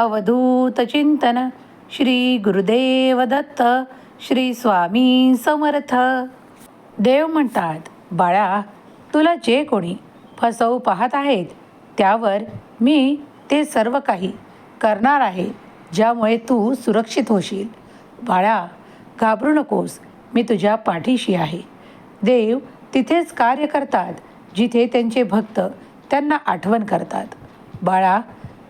अवधूत चिंतन श्री गुरुदेव दत्त श्री स्वामी समर्थ. देव म्हणतात बाळा तुला जे कोणी फसवू पाहत आहेत त्यावर मी ते सर्व काही करणार आहे ज्यामुळे तू सुरक्षित होशील. बाळा घाबरू नकोस मी तुझ्या पाठीशी आहे. देव तिथेच कार्य करतात जिथे त्यांचे भक्त त्यांना आठवण करतात. बाळा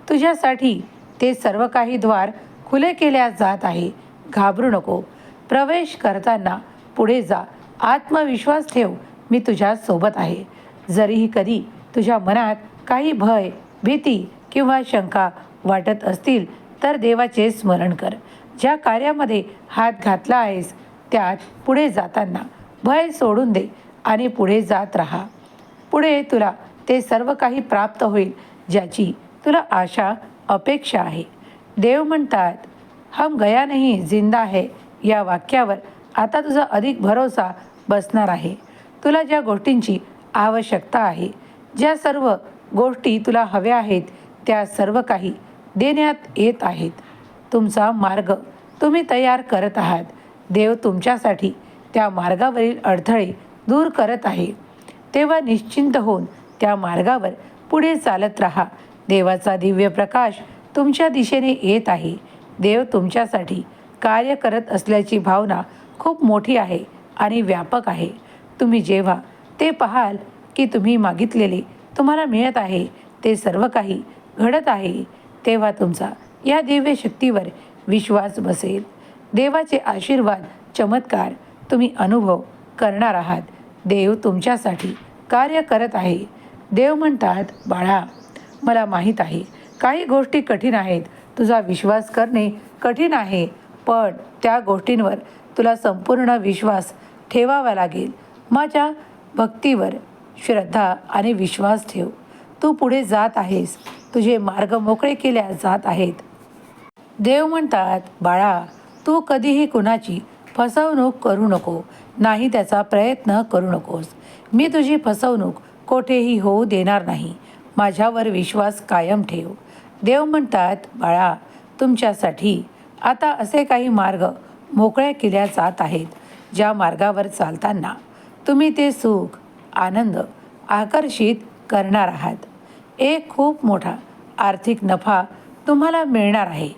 तुझ्यासाठी ते सर्व काही द्वार खुले केल्या जात आहे. घाबरू नको. प्रवेश करताना पुढे जा. आत्मविश्वास ठेव. मी तुझ्या सोबत आहे. जरीही कधी तुझ्या मनात काही भय भीती किंवा शंका वाटत असतील तर देवाचे स्मरण कर. ज्या कार्यामध्ये हात घातला आहेस त्यात पुढे जाताना भय सोडून दे आणि पुढे जात राहा. पुढे तुला ते सर्व काही प्राप्त होईल ज्याची तुला आशा अपेक्षा आहे. देव म्हणतात हम गया नाही जिंदा है. या वाक्यावर आता तुझा अधिक भरोसा बसणार आहे. तुला ज्या गोष्टींची आवश्यकता आहे ज्या सर्व गोष्टी तुला हव्या आहेत त्या सर्व काही देण्यात येत आहेत. तुमचा मार्ग तुम्ही तयार करत आहात. देव तुमच्यासाठी त्या मार्गावरील अडथळे दूर करत आहे. तेव्हा निश्चिंत होऊन त्या मार्गावर पुढे चालत राहा. देवाचा दिव्य प्रकाश तुमच्या दिशेने येत आहे. देव तुमच्यासाठी कार्य करत असल्याची भावना खूप मोठी आहे आणि व्यापक आहे. तुम्ही जेव्हा ते पाहाल की तुम्ही मागितलेले तुम्हाला मिळत आहे ते सर्व काही घडत आहे तेव्हा तुमचा या दिव्य शक्तीवर विश्वास बसेल. देवाचे आशीर्वाद चमत्कार तुम्ही अनुभव करणार आहात. देव तुमच्यासाठी कार्य करत आहे. देव म्हणतात बाळा मला माहीत आहे. काही गोष्टी कठीण आहेत. तुझा विश्वास करणे कठीण आहे. पण त्या गोष्टींवर तुला संपूर्ण विश्वास ठेवावा लागेल. माझ्या भक्तीवर श्रद्धा आणि विश्वास ठेव. तू पुढे जात आहेस. तुझे मार्ग मोकळे केल्या जात आहेत. देव म्हणतात बाळा तू कधीही कुणाची फसवणूक करू नको. नाही त्याचा प्रयत्न करू नकोस. मी तुझी फसवणूक कोठेही होऊ देणार नाही. माझ्यावर विश्वास कायम ठेव. देव म्हणतात बाळा तुमच्यासाठी आता असे काही मार्ग मोकळ्या केल्या जात आहेत ज्या मार्गावर चालताना तुम्ही ते सुख आनंद आकर्षित करणार आहात. एक खूप मोठा आर्थिक नफा तुम्हाला मिळणार आहे.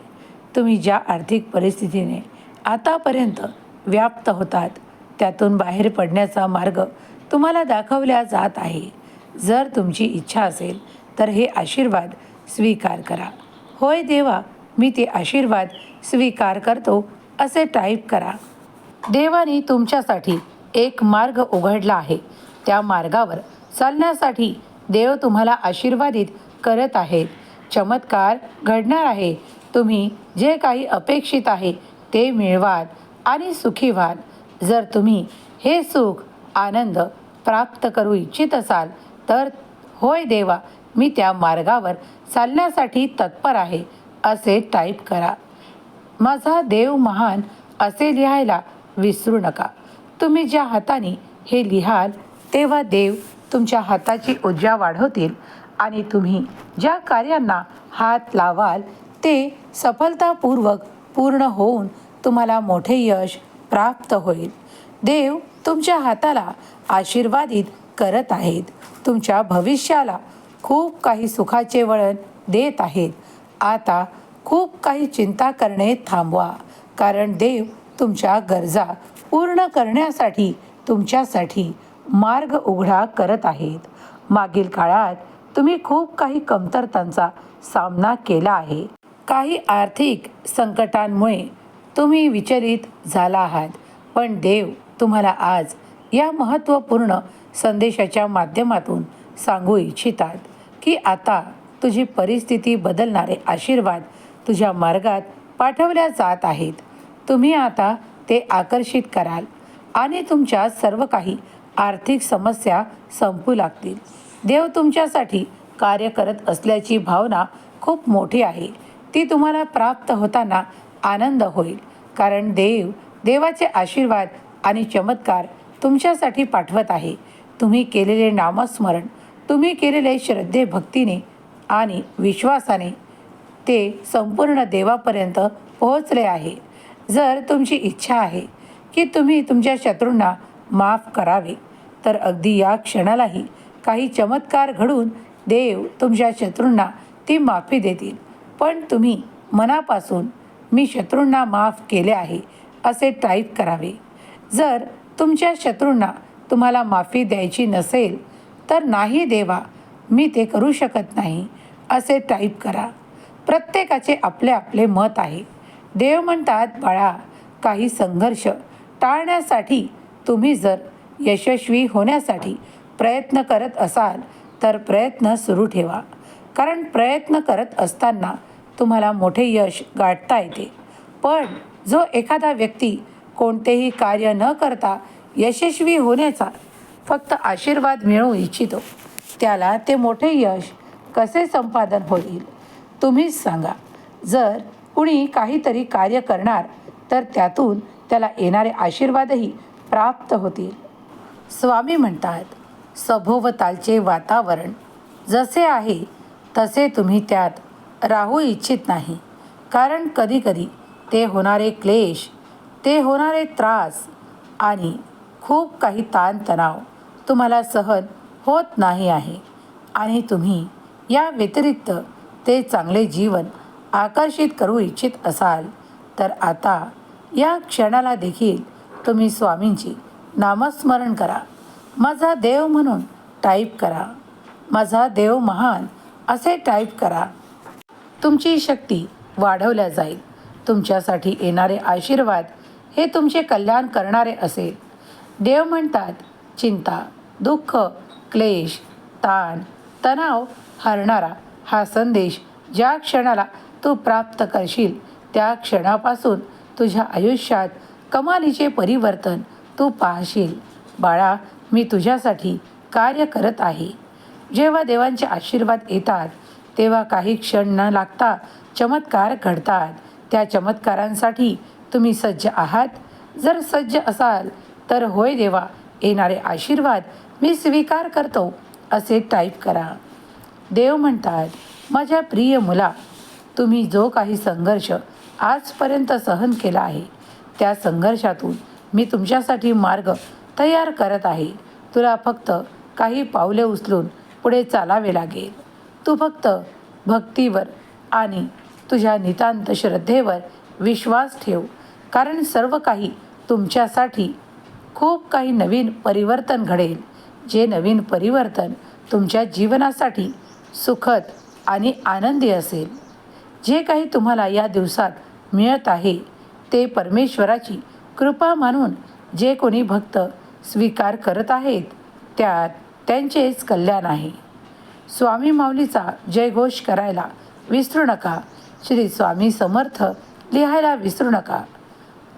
तुम्ही ज्या आर्थिक परिस्थितीने आतापर्यंत व्याप्त होतात त्यातून बाहेर पडण्याचा मार्ग तुम्हाला दाखवल्या जात आहे. जर तुमची इच्छा असेल तर हे आशीर्वाद स्वीकार करा. होय देवा मी ते आशीर्वाद स्वीकार करतो असे टाईप करा. देवाने तुमच्यासाठी एक मार्ग उघडला आहे. त्या मार्गावर चालण्यासाठी देव तुम्हाला आशीर्वादित करत आहेत. चमत्कार घडणार आहे. तुम्ही जे काही अपेक्षित आहे ते मिळवाल आणि सुखी व्हाल. जर तुम्ही हे सुख आनंद प्राप्त करू इच्छित असाल तर होय देवा मी त्या मार्गावर चालण्यासाठी तत्पर आहे असे टाईप करा. माझा देव महान असे लिहायला विसरू नका. तुम्ही ज्या हाताने हे लिहाल तेव्हा देव तुमच्या हाताची ऊर्जा वाढवतील आणि तुम्ही ज्या कार्यांना हात लावाल ते सफलतापूर्वक पूर्ण होऊन तुम्हाला मोठे यश प्राप्त होईल. देव तुमच्या हाताला आशीर्वादित करत आहेत. तुमच्या भविष्याला खूप काही सुखाचे वळण देत आहेत. आता खूप काही चिंता करणे थांबवा कारण देव तुमच्या गरजा पूर्ण करण्यासाठी तुमच्यासाठी मार्ग उघडा करत आहेत. मागील काळात तुम्ही खूप काही कमतरतांचा सामना केला आहे. काही आर्थिक संकटांमुळे तुम्ही विचलित झाला आहात पण देव तुम्हाला आज या महत्त्वपूर्ण संदेशाच्या माध्यमातून सांगू इच्छितात की आता तुझी परिस्थिती बदलणारे आशीर्वाद तुझ्या मार्गात पाठवल्या जात आहेत. तुम्ही आता ते आकर्षित कराल आणि तुमच्या सर्व काही आर्थिक समस्या संपू लागतील. देव तुमच्यासाठी कार्य करत असल्याची भावना खूप मोठी आहे. ती तुम्हाला प्राप्त होताना आनंद होईल. कारण देव देवाचे आशीर्वाद आणि चमत्कार तुमच्यासाठी पाठवत आहे. तुम्ही केलेले नामस्मरण तुम्ही केलेले श्रद्धे भक्तीने आणि विश्वासाने ते संपूर्ण देवापर्यंत पोहोचले आहे. जर तुमची इच्छा आहे की तुम्ही तुमच्या शत्रूंना माफ करावे तर अगदी या क्षणालाही काही चमत्कार घडून देव तुमच्या शत्रूंना ती माफी देतील. पण तुम्ही मनापासून मी शत्रूंना माफ केले आहे असे टाईप करावे. जर तुमच्या शत्रूंना तुम्हाला माफी द्यायची नसेल तर नाही देवा मी ते करू शकत नाही असे टाईप करा. प्रत्येकाचे आपले आपले मत आहे. देव म्हणतात बाळा काही संघर्ष टाळण्यासाठी तुम्ही जर यशस्वी होण्यासाठी प्रयत्न करत असाल तर प्रयत्न सुरू ठेवा. कारण प्रयत्न करत असताना तुम्हाला मोठे यश गाठता येते. पण जो एखादा व्यक्ती कोणतेही कार्य न करता यशस्वी होण्याचा फक्त आशीर्वाद मिळवू इच्छितो. त्याला ते मोठे यश कसे संपादन होईल तुम्हीच सांगा. जर कुणी काहीतरी कार्य करणार तर त्यातून त्याला येणारे आशीर्वादही प्राप्त होतील. स्वामी म्हणतात सभोवतालचे वातावरण जसे आहे तसे तुम्ही त्यात राहू इच्छित नाही. कारण कधीकधी ते होणारे क्लेश ते होणारे त्रास आणि खूप काही ताणतणाव तुम्हाला सहन होत नाही आहे. आणि तुम्ही या व्यतिरिक्त ते चांगले जीवन आकर्षित करू इच्छित असाल. तर आता या क्षणाला देखील तुम्ही स्वामींची नामस्मरण करा. माझा देव म्हणून टाईप करा. माझा देव महान असे टाईप करा. तुमची शक्ती वाढवल्या जाईल. तुमच्यासाठी येणारे आशीर्वाद हे तुमचे कल्याण करणारे असेल. देव म्हणतात चिंता दुःख क्लेश ताण तणाव हरणारा हा संदेश ज्या क्षणाला तू प्राप्त करशील त्या क्षणापासून तुझ्या आयुष्यात कमालीचे परिवर्तन तू पाहशील. बाळा मी तुझ्यासाठी कार्य करत आहे. जेव्हा देवांचे आशीर्वाद येतात तेव्हा काही क्षण न लागता चमत्कार घडतात. त्या चमत्कारांसाठी तुम्ही सज्ज आहात. जर सज्ज असाल तर होय देवा येणारे आशीर्वाद मी स्वीकार करतो असे टाईप करा. देव म्हणतात माझ्या प्रिय मुला तुम्ही जो काही संघर्ष आजपर्यंत सहन केला आहे त्या संघर्षातून मी तुमच्यासाठी मार्ग तयार करत आहे. तुला फक्त काही पावले उचलून पुढे चालावे लागेल. तू फक्त भक्तीवर आणि तुझ्या नितांत श्रद्धेवर विश्वास ठेव कारण सर्व काही तुमच्यासाठी खूप काही नवीन परिवर्तन घडेल. जे नवीन परिवर्तन तुमच्या जीवनासाठी सुखद आणि आनंदी असेल. जे काही तुम्हाला या दिवसात मिळत आहे ते परमेश्वराची कृपा मानून जे कोणी भक्त स्वीकार करत आहेत त्यात त्यांचेच कल्याण आहे. स्वामी माऊलीचा जयघोष करायला विसरू नका. श्री स्वामी समर्थ लिहायला विसरू नका.